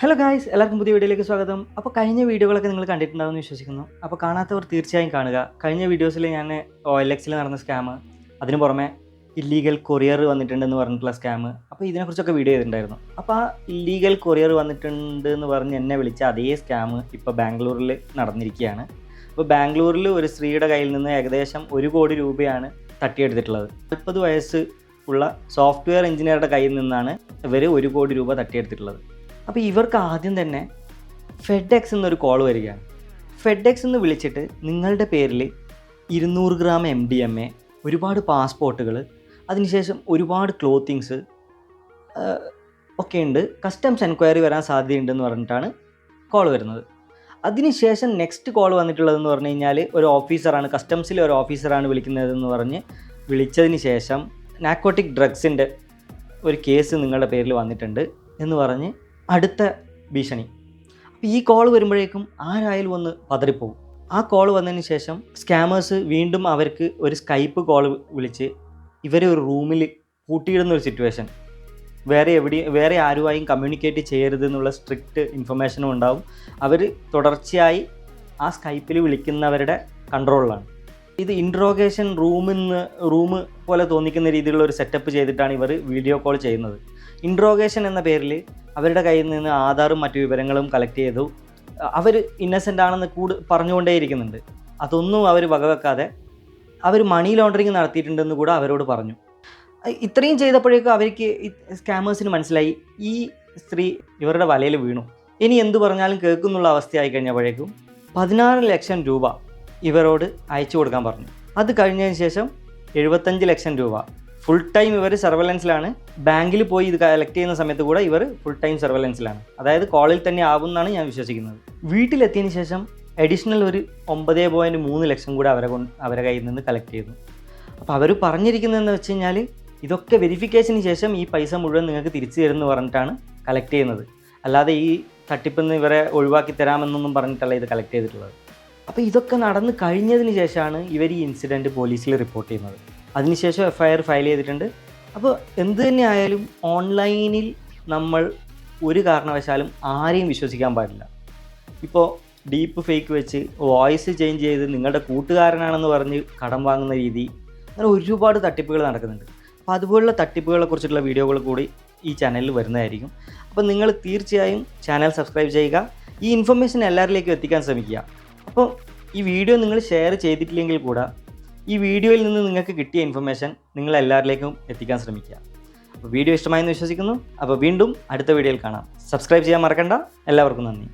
Hello guys എല്ലാവർക്കും പുതിയ വീഡിയോയിലേക്ക് സ്വാഗതം. അപ്പോൾ കഴിഞ്ഞ വീഡിയോകളൊക്കെ നിങ്ങൾ കണ്ടിട്ടുണ്ടാവുമെന്ന് വിശ്വസിക്കുന്നു. അപ്പോൾ കാണാത്തവർ തീർച്ചയായും കാണുക. കഴിഞ്ഞ വീഡിയോസിൽ ഞാൻ ഒ എൽ എക്സിൽ നടന്ന സ്കാം അതിന് പുറമെ ഇല്ലീഗൽ കൊറിയർ വന്നിട്ടുണ്ടെന്ന് പറഞ്ഞിട്ടുള്ള സ്കാം അപ്പോൾ ഇതിനെക്കുറിച്ചൊക്കെ വീഡിയോ ചെയ്തിട്ടുണ്ടായിരുന്നു. അപ്പോൾ ആ ഇല്ലീഗൽ കൊറിയർ വന്നിട്ടുണ്ട് എന്ന് പറഞ്ഞ് എന്നെ വിളിച്ച അതേ സ്കാം ഇപ്പോൾ ബാംഗ്ലൂരിൽ നടന്നിരിക്കുകയാണ്. അപ്പോൾ ബാംഗ്ലൂരിൽ ഒരു സ്ത്രീയുടെ കയ്യിൽ നിന്ന് ഏകദേശം ഒരു കോടി രൂപയാണ് തട്ടിയെടുത്തിട്ടുള്ളത്. മുപ്പത് വയസ്സ് ഉള്ള സോഫ്റ്റ്വെയർ എഞ്ചിനീയറുടെ കയ്യിൽ നിന്നാണ് ഇവർ ഒരു കോടി രൂപ തട്ടിയെടുത്തിട്ടുള്ളത്. അപ്പോൾ ഇവർക്ക് ആദ്യം തന്നെ ഫെഡ് എക്സ് എന്നൊരു കോൾ വരികയാണ് ഫെഡ് എക്സ് എന്ന് വിളിച്ചിട്ട് നിങ്ങളുടെ പേരിൽ ഇരുന്നൂറ് gram M D M A ഒരുപാട് പാസ്പോർട്ടുകൾ അതിനുശേഷം ഒരുപാട് ക്ലോത്തിങ്സ് ഒക്കെ ഉണ്ട്. കസ്റ്റംസ് എൻക്വയറി വരാൻ സാധ്യതയുണ്ടെന്ന് പറഞ്ഞിട്ടാണ് കോൾ വരുന്നത്. അതിനുശേഷം നെക്സ്റ്റ് കോൾ വന്നിട്ടുള്ളതെന്ന് പറഞ്ഞു കഴിഞ്ഞാൽ ഒരു ഓഫീസറാണ് കസ്റ്റംസിലെ ഒരു ഓഫീസറാണ് വിളിക്കുന്നതെന്ന് പറഞ്ഞ് വിളിച്ചതിന് ശേഷം നാക്കോട്ടിക് ഡ്രഗ്സിന്റെ ഒരു കേസ് നിങ്ങളുടെ പേരിൽ വന്നിട്ടുണ്ട് എന്ന് പറഞ്ഞ് അടുത്ത ഭീഷണി. അപ്പോൾ ഈ കോൾ വരുമ്പോഴേക്കും ആരായാലും ഒന്ന് പതറിപ്പോവും. ആ കോൾ വന്നതിന് ശേഷം സ്കാമേഴ്സ് വീണ്ടും അവർക്ക് ഒരു സ്കൈപ്പ് കോൾ വിളിച്ച് ഇവരെ ഒരു റൂമിൽ കൂട്ടിയിടുന്ന ഒരു സിറ്റുവേഷൻ വേറെ എവിടെ വേറെ ആരുമായും കമ്മ്യൂണിക്കേറ്റ് ചെയ്യരുത് എന്നുള്ള സ്ട്രിക്റ്റ് ഇൻഫർമേഷനും ഉണ്ടാവും. അവർ തുടർച്ചയായി ആ സ്കൈപ്പിൽ വിളിക്കുന്നവരുടെ കൺട്രോളിലാണ് ഇത് ഇൻട്രോഗേഷൻ റൂമിൽ നിന്ന് റൂം പോലെ തോന്നിക്കുന്ന രീതിയിലുള്ള ഒരു സെറ്റപ്പ് ചെയ്തിട്ടാണ് ഇവർ വീഡിയോ കോൾ ചെയ്യുന്നത്. ഇൻട്രോഗേഷൻ എന്ന പേരിൽ അവരുടെ കയ്യിൽ നിന്ന് ആധാറും മറ്റു വിവരങ്ങളും കളക്ട് ചെയ്തു. അവർ ഇന്നസെന്റ് ആണെന്ന് കൂട് പറഞ്ഞുകൊണ്ടേയിരിക്കുന്നുണ്ട്. അതൊന്നും അവർ വകവെക്കാതെ അവർ മണി ലോണ്ടറിങ് നടത്തിയിട്ടുണ്ടെന്ന് കൂടെ അവരോട് പറഞ്ഞു. ഇത്രയും ചെയ്തപ്പോഴേക്കും അവർക്ക് സ്കാമേഴ്സിന് മനസ്സിലായി. ഈ സ്ത്രീ ഇവരുടെ വലയിൽ വീണു. ഇനി എന്തു പറഞ്ഞാലും കേൾക്കുന്നുള്ള അവസ്ഥയായി കഴിഞ്ഞപ്പോഴേക്കും പതിനാറ് ലക്ഷം രൂപ ഇവരോട് അയച്ചു കൊടുക്കാൻ പറഞ്ഞു. അത് കഴിഞ്ഞതിന് ശേഷം എഴുപത്തഞ്ച് ലക്ഷം രൂപ. ഫുൾ ടൈം ഇവർ സർവലൻസിലാണ് ബാങ്കിൽ പോയി ഇത് കളക്ട് ചെയ്യുന്ന സമയത്ത് കൂടെ ഇവർ ഫുൾ ടൈം സർവലൻസിലാണ് അതായത് കോളിൽ തന്നെ ആവുമെന്നാണ് ഞാൻ വിശ്വസിക്കുന്നത്. വീട്ടിലെത്തിയതിന് ശേഷം അഡീഷണൽ ഒരു ഒമ്പത് പോയിന്റ് മൂന്ന് ലക്ഷം കൂടെ അവരെ കൊണ്ട് അവരെ കയ്യിൽ നിന്ന് കളക്ട് ചെയ്തു. അപ്പോൾ അവർ പറഞ്ഞിരിക്കുന്നതെന്ന് വെച്ച് കഴിഞ്ഞാൽ ഇതൊക്കെ വെരിഫിക്കേഷന് ശേഷം ഈ പൈസ മുഴുവൻ നിങ്ങൾക്ക് തിരിച്ചു തരുമെന്ന് പറഞ്ഞിട്ടാണ് കളക്ട് ചെയ്യുന്നത്. അല്ലാതെ ഈ തട്ടിപ്പെന്ന് ഇവരെ ഒഴിവാക്കി തരാമെന്നൊന്നും പറഞ്ഞിട്ടല്ല ഇത് കളക്ട് ചെയ്തിട്ടുള്ളത്. അപ്പോൾ ഇതൊക്കെ നടന്ന് കഴിഞ്ഞതിന് ശേഷമാണ് ഇവർ ഈ ഇൻസിഡന്റ് പോലീസിൽ റിപ്പോർട്ട് ചെയ്യുന്നത്. അതിനുശേഷം എഫ് ഐ ആർ ഫയൽ ചെയ്തിട്ടുണ്ട്. അപ്പോൾ എന്ത് തന്നെ ആയാലും ഓൺലൈനിൽ നമ്മൾ ഒരു കാരണവശാലും ആരെയും വിശ്വസിക്കാൻ പാടില്ല. ഇപ്പോൾ ഡീപ്പ് ഫേക്ക് വെച്ച് വോയിസ് ചേഞ്ച് ചെയ്ത് നിങ്ങളുടെ കൂട്ടുകാരനാണെന്ന് പറഞ്ഞ് കടം വാങ്ങുന്ന രീതി അങ്ങനെ ഒരുപാട് തട്ടിപ്പുകൾ നടക്കുന്നുണ്ട്. അപ്പോൾ അതുപോലുള്ള തട്ടിപ്പുകളെ കുറിച്ചിട്ടുള്ള വീഡിയോകൾ കൂടി ഈ ചാനലിൽ വരുന്നതായിരിക്കും. അപ്പോൾ നിങ്ങൾ തീർച്ചയായും ചാനൽ സബ്സ്ക്രൈബ് ചെയ്യുക. ഈ ഇൻഫർമേഷൻ എല്ലാവരിലേക്കും എത്തിക്കാൻ ശ്രമിക്കുക. അപ്പോൾ ഈ വീഡിയോ നിങ്ങൾ ഷെയർ ചെയ്തിട്ടില്ലെങ്കിൽ കൂടെ ഈ വീഡിയോയിൽ നിന്ന് നിങ്ങൾക്ക് കിട്ടിയ ഇൻഫർമേഷൻ നിങ്ങൾ എല്ലാവരിലേക്കും എത്തിക്കാൻ ശ്രമിക്കുക. അപ്പോൾ വീഡിയോ ഇഷ്ടമായെന്ന് വിശ്വസിക്കുന്നു. അപ്പോൾ വീണ്ടും അടുത്ത വീഡിയോയിൽ കാണാം. സബ്സ്ക്രൈബ് ചെയ്യാൻ മറക്കണ്ട. എല്ലാവർക്കും നന്ദി.